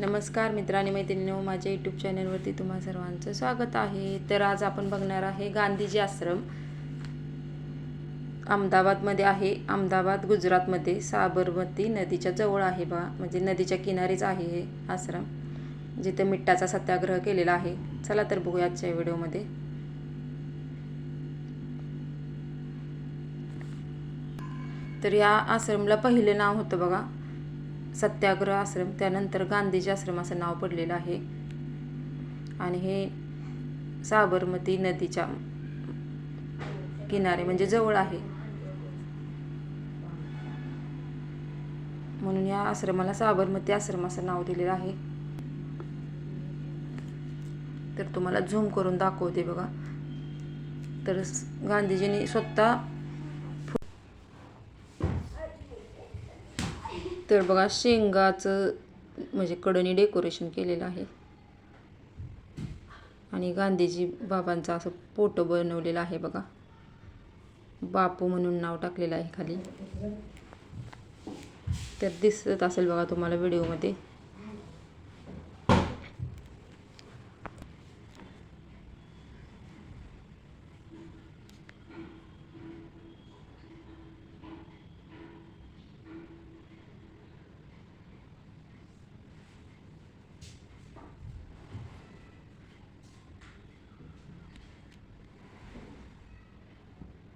नमस्कार मित्रांनी मैत्रिणींनो माझ्या यूट्यूब चॅनलवरती तुम्हा सर्वांचं स्वागत आहे. तर आज आपण बघणार आहे गांधीजी आश्रम. अहमदाबादमध्ये आहे. अहमदाबाद गुजरातमध्ये साबरमती नदीच्या जवळ आहे बा. म्हणजे नदीच्या किनारीच आहे हे आश्रम. जिथे मिठाचा सत्याग्रह केलेला आहे. चला तर बघूया आजच्या व्हिडिओमध्ये. तर या आश्रमला पहिलं नाव होतं बघा. सत्याग्रह आश्रम त्यानंतर गांधीजी आश्रम असं नाव पडलेलं आहे. आणि हे साबरमती नदीच्या किनारे म्हणजे जवळ आहे. म्हणून या आश्रमाला साबरमती आश्रम असं नाव दिलेलं आहे. तर तुम्हाला झूम करून दाखवते बघा. तर गांधीजींनी स्वतः तर बघा शेंगाचं म्हणजे कडनी डेकोरेशन केलेलं आहे. आणि गांधीजी बाबांचा असं फोटो बनवलेला आहे बघा. बापू म्हणून नाव टाकलेलं आहे खाली. तर दिसत असेल बघा तुम्हाला व्हिडिओमध्ये.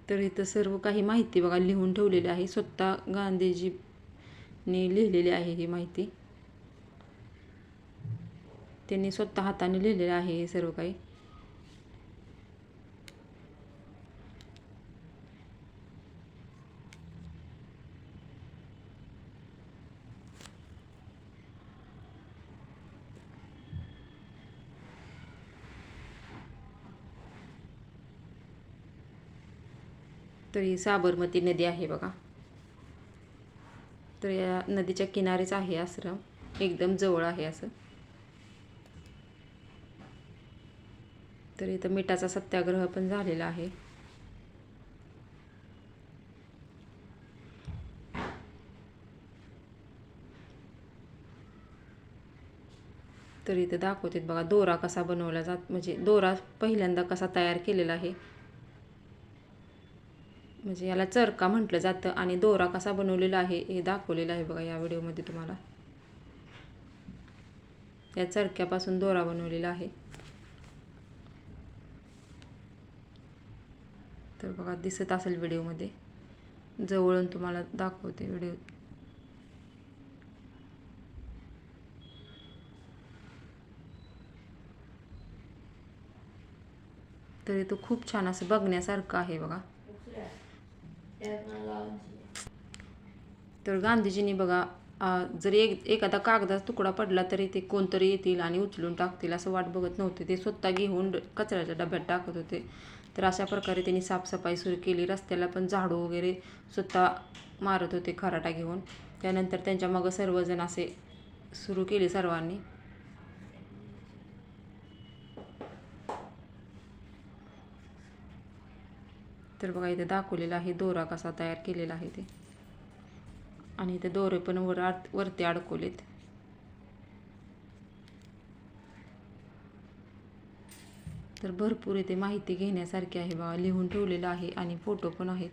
तर इथं सर्व काही माहिती बघा लिहून ठेवलेली आहे. स्वतः गांधीजीने लिहिलेली आहे ही माहिती. त्यांनी स्वतः हाताने लिहिलेलं आहे हे सर्व काही. तर ही साबरमती नदी आहे बघा. तर या नदीच्या किनारीच आहे आश्रम. एकदम जवळ आहे असं. तर इथं मिठाचा सत्याग्रह पण झालेला आहे. तर इथं दाखवतात बघा दोरा कसा बनवला जात म्हणजे दोरा पहिल्यांदा कसा तयार केलेला आहे. म्हणजे याला चरका म्हटलं जातं आणि दोरा कसा बनवलेला आहे हे दाखवलेलं आहे बघा या व्हिडिओमध्ये तुम्हाला. या चरक्यापासून दोरा बनवलेला आहे. तर बघा दिसत असेल व्हिडिओमध्ये. जवळून तुम्हाला दाखवते व्हिडिओ. तर तो खूप छान असं बघण्यासारखं आहे बघा. तर गांधीजींनी बघा जरी एक एखादा कागदाचा तुकडा पडला तरी ते कोणतरी येतील आणि उचलून टाकतील असं वाट बघत नव्हते. ते स्वतः घेऊन कचऱ्याच्या डब्यात टाकत होते. तर अशा प्रकारे त्यांनी साफसफाई सुरू केली. रस्त्याला पण झाडू वगैरे स्वतः मारत होते खराटा घेऊन. त्यानंतर त्यांच्या मग सर्वजण असे सुरू केले सर्वांनी. तर बघा इथे दाखवलेला आहे दोरा कसा तयार केलेला आहे ते. आणि इथे दोरे पण वर आड वरती अडकवलेत. तर भरपूर इथे माहिती घेण्यासारखी आहे बघा लिहून ठेवलेलं आहे आणि फोटो पण आहेत.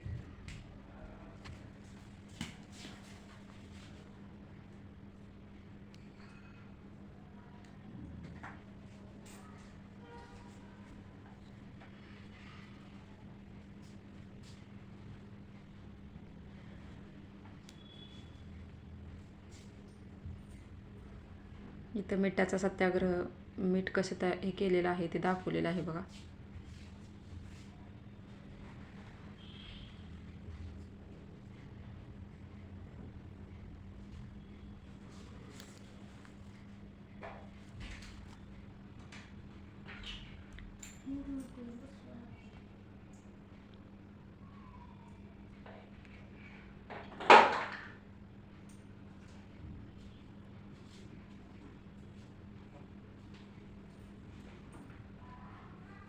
इथं मिठाचा सत्याग्रह मीठ कसं त्या हे केलेलं आहे ते दाखवलेलं आहे बघा.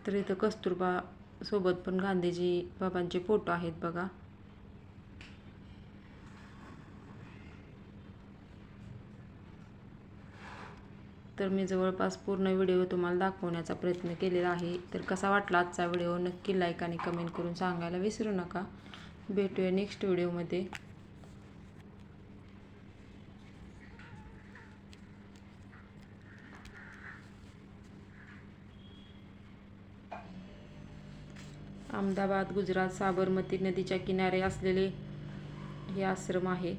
तर इथं कस्तुरबा सोबत पण गांधीजी बाबांचे फोटो आहेत बघा. तर मी जवळपास पूर्ण व्हिडिओ तुम्हाला दाखवण्याचा प्रयत्न केलेला आहे. तर कसा वाटला आजचा व्हिडिओ? नक्की लाईक आणि कमेंट करून सांगायला विसरू नका. भेटूया नेक्स्ट व्हिडिओमध्ये अहमदाबाद गुजरात साबरमती नदीच्या किनारे असलेले हे आश्रम आहे.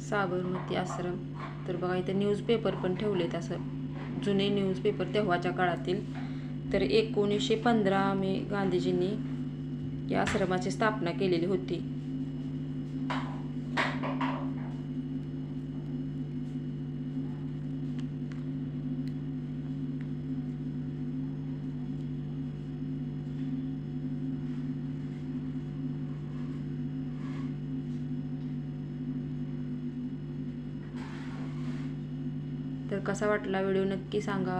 साबरमती आश्रम. तर बघा इथं न्यूजपेपर पण ठेवलेत असं. जुने न्यूजपेपर तेव्हाच्या काळातील. तर एकोणीसशे पंधरा मे गांधीजींनी या आश्रमाची स्थापना केलेली होती. तर कसा वाटला? व्हिडिओ नक्की सांगा.